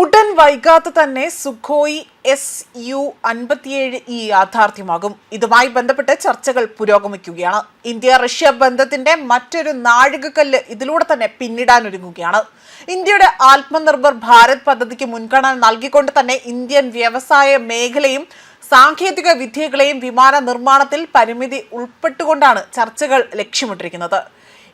ഉടൻ വൈകാതെ തന്നെ സുഖോയി എസ് യു അൻപത്തിയേഴ് ഇ യാഥാർത്ഥ്യമാകും. ഇതുമായി ബന്ധപ്പെട്ട് ചർച്ചകൾ പുരോഗമിക്കുകയാണ്. ഇന്ത്യ റഷ്യ ബന്ധത്തിന്റെ മറ്റൊരു നാഴികക്കല്ല് ഇതിലൂടെ തന്നെ പിന്നിടാനൊരുങ്ങുകയാണ്. ഇന്ത്യയുടെ ആത്മനിർഭർ ഭാരത് പദ്ധതിക്ക് മുൻഗണന നൽകിക്കൊണ്ട് തന്നെ ഇന്ത്യൻ വ്യവസായ മേഖലയും സാങ്കേതിക വിദ്യകളെയും വിമാന നിർമ്മാണത്തിൽ പരിമിതി ഉൾപ്പെട്ടുകൊണ്ടാണ് ചർച്ചകൾ ലക്ഷ്യമിട്ടിരിക്കുന്നത്.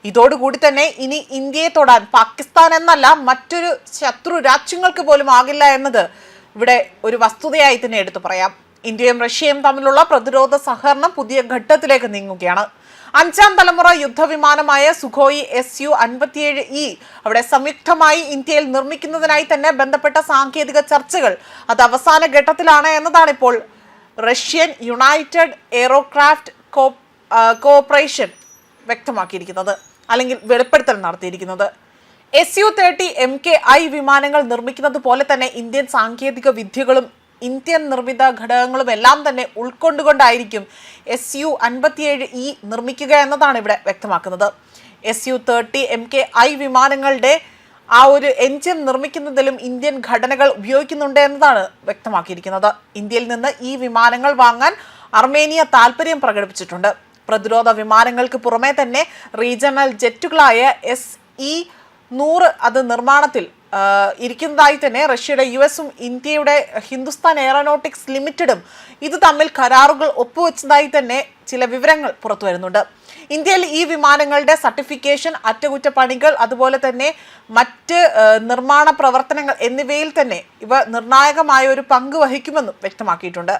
ഇതോടുകൂടി തന്നെ ഇനി ഇന്ത്യയെ തൊടാൻ പാകിസ്ഥാൻ എന്നല്ല മറ്റൊരു ശത്രു രാജ്യങ്ങൾക്ക് പോലും ആകില്ല എന്നത് ഇവിടെ ഒരു വസ്തുതയായി തന്നെ എടുത്തു പറയാം. ഇന്ത്യയും റഷ്യയും തമ്മിലുള്ള പ്രതിരോധ സഹകരണം പുതിയ ഘട്ടത്തിലേക്ക് നീങ്ങുകയാണ്. അഞ്ചാം തലമുറ യുദ്ധവിമാനമായ സുഖോയി എസ് യു അൻപത്തിയേഴ് ഇ അവിടെ സംയുക്തമായി ഇന്ത്യയിൽ നിർമ്മിക്കുന്നതിനായി തന്നെ ബന്ധപ്പെട്ട സാങ്കേതിക ചർച്ചകൾ അത് അവസാന ഘട്ടത്തിലാണ് എന്നതാണ് ഇപ്പോൾ റഷ്യൻ യുണൈറ്റഡ് എയറോക്രാഫ്റ്റ് കോപ്പറേഷൻ വ്യക്തമാക്കിയിരിക്കുന്നത്. അല്ലെങ്കിൽ വെളിപ്പെടുത്തൽ നടത്തിയിരിക്കുന്നത്. S U thirty M K I വിമാനങ്ങൾ നിർമ്മിക്കുന്നത് പോലെ തന്നെ ഇന്ത്യൻ സാങ്കേതിക വിദ്യകളും ഇന്ത്യൻ നിർമ്മിത ഘടകങ്ങളും എല്ലാം തന്നെ ഉൾക്കൊണ്ടുകൊണ്ടായിരിക്കും എസ് യു അൻപത്തിയേഴ് ഇ നിർമ്മിക്കുക എന്നതാണ് ഇവിടെ വ്യക്തമാക്കുന്നത്. S U thirty M K I വിമാനങ്ങളുടെ ആ ഒരു എഞ്ചിൻ നിർമ്മിക്കുന്നതിലും ഇന്ത്യൻ ഘടനകൾ ഉപയോഗിക്കുന്നുണ്ട് എന്നതാണ് വ്യക്തമാക്കിയിരിക്കുന്നത്. ഇന്ത്യയിൽ നിന്ന് ഈ വിമാനങ്ങൾ വാങ്ങാൻ അർമേനിയ താൽപ്പര്യം പ്രകടിപ്പിച്ചിട്ടുണ്ട്. പ്രതിരോധ വിമാനങ്ങൾക്ക് പുറമെ തന്നെ റീജിയണൽ ജെറ്റുകളായ എസ് ഇ നൂറ് അത് നിർമ്മാണത്തിൽ ഇരിക്കുന്നതായി തന്നെ റഷ്യയുടെ യു എസും ഇന്ത്യയുടെ ഹിന്ദുസ്ഥാൻ എയറോനോട്ടിക്സ് ലിമിറ്റഡും ഇത് തമ്മിൽ കരാറുകൾ ഒപ്പുവെച്ചതായി തന്നെ ചില വിവരങ്ങൾ പുറത്തു വരുന്നുണ്ട്. ഇന്ത്യയിൽ ഈ വിമാനങ്ങളുടെ സർട്ടിഫിക്കേഷൻ അറ്റകുറ്റപ്പണികൾ അതുപോലെ തന്നെ മറ്റ് നിർമ്മാണ പ്രവർത്തനങ്ങൾ എന്നിവയിൽ തന്നെ ഇവ നിർണായകമായ ഒരു പങ്ക് വഹിക്കുമെന്നും വ്യക്തമാക്കിയിട്ടുണ്ട്.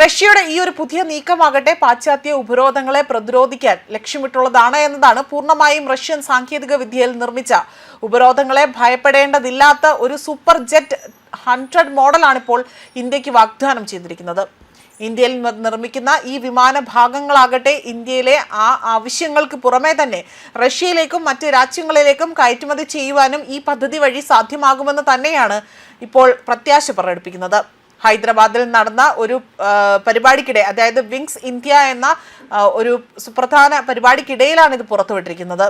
റഷ്യയുടെ ഈ ഒരു പുതിയ നീക്കമാകട്ടെ പാശ്ചാത്യ ഉപരോധങ്ങളെ പ്രതിരോധിക്കാൻ ലക്ഷ്യമിട്ടുള്ളതാണ് എന്നതാണ് പൂർണമായും റഷ്യൻ സാങ്കേതിക വിദ്യയിൽ നിർമ്മിച്ച ഉപരോധങ്ങളെ ഭയപ്പെടേണ്ടതില്ലാത്ത ഒരു സൂപ്പർ ജെറ്റ് ഹൺഡ്രഡ് മോഡലാണ് ഇപ്പോൾ ഇന്ത്യയ്ക്ക് വാഗ്ദാനം ചെയ്തിരിക്കുന്നത്. ഇന്ത്യയിൽ നിർമ്മിക്കുന്ന ഈ വിമാന ഭാഗങ്ങളാകട്ടെ ഇന്ത്യയിലെ ആ ആവശ്യങ്ങൾക്ക് പുറമേ തന്നെ റഷ്യയിലേക്കും മറ്റ് രാജ്യങ്ങളിലേക്കും കയറ്റുമതി ചെയ്യുവാനും ഈ പദ്ധതി വഴി സാധ്യമാകുമെന്ന് തന്നെയാണ് ഇപ്പോൾ പ്രത്യാശ പ്രകടിപ്പിക്കുന്നത്. ഹൈദരാബാദിൽ നടന്ന ഒരു പരിപാടിക്കിടെ അതായത് വിങ്സ് ഇന്ത്യ എന്ന ഒരു സുപ്രധാന പരിപാടിക്കിടയിലാണ് ഇത് പുറത്തുവിട്ടിരിക്കുന്നത്.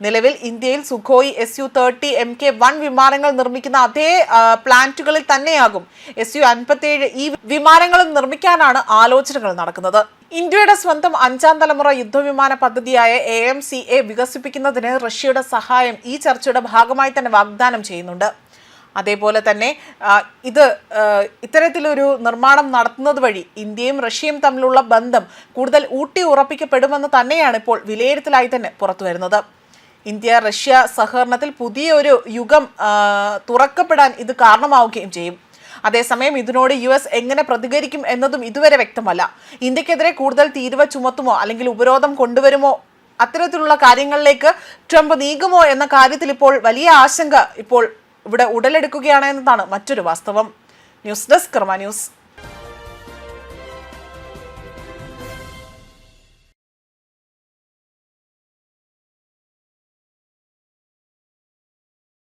നിലവിൽ ഇന്ത്യയിൽ Sukhoi S U thirty M K one വിമാനങ്ങൾ നിർമ്മിക്കുന്ന അതേ പ്ലാന്റുകളിൽ തന്നെയാകും എസ് യു അൻപത്തിയേഴ് ഈ വിമാനങ്ങളും നിർമ്മിക്കാനാണ് ആലോചനകൾ നടക്കുന്നത്. ഇന്ത്യയുടെ സ്വന്തം അഞ്ചാം തലമുറ യുദ്ധവിമാന പദ്ധതിയായ എ എം സി എ വികസിപ്പിക്കുന്നതിന് റഷ്യയുടെ സഹായം ഈ ചർച്ചയുടെ ഭാഗമായി തന്നെ വാഗ്ദാനം ചെയ്യുന്നുണ്ട്. അതേപോലെ തന്നെ ഇത് ഇത്തരത്തിലൊരു നിർമ്മാണം നടത്തുന്നത് വഴി ഇന്ത്യയും റഷ്യയും തമ്മിലുള്ള ബന്ധം കൂടുതൽ ഊട്ടി ഉറപ്പിക്കപ്പെടുമെന്ന് തന്നെയാണ് ഇപ്പോൾ വിലയിരുത്തലായി തന്നെ പുറത്തു വരുന്നത്. ഇന്ത്യ റഷ്യ സഹകരണത്തിൽ പുതിയൊരു യുഗം തുറക്കപ്പെടാൻ ഇത് കാരണമാവുകയും ചെയ്യും. അതേസമയം ഇതിനോട് യു എസ് എങ്ങനെ പ്രതികരിക്കും എന്നതും ഇതുവരെ വ്യക്തമല്ല. ഇന്ത്യക്കെതിരെ കൂടുതൽ തീരുവ ചുമത്തുമോ അല്ലെങ്കിൽ ഉപരോധം കൊണ്ടുവരുമോ അത്തരത്തിലുള്ള കാര്യങ്ങളിലേക്ക് ട്രംപ് നീങ്ങുമോ എന്ന കാര്യത്തിൽ ഇപ്പോൾ വലിയ ആശങ്ക ഇപ്പോൾ ഇവിടെ ഉടലെടുക്കുകയാണ് എന്നതാണ് മറ്റൊരു വാസ്തവം. News desk Karma news.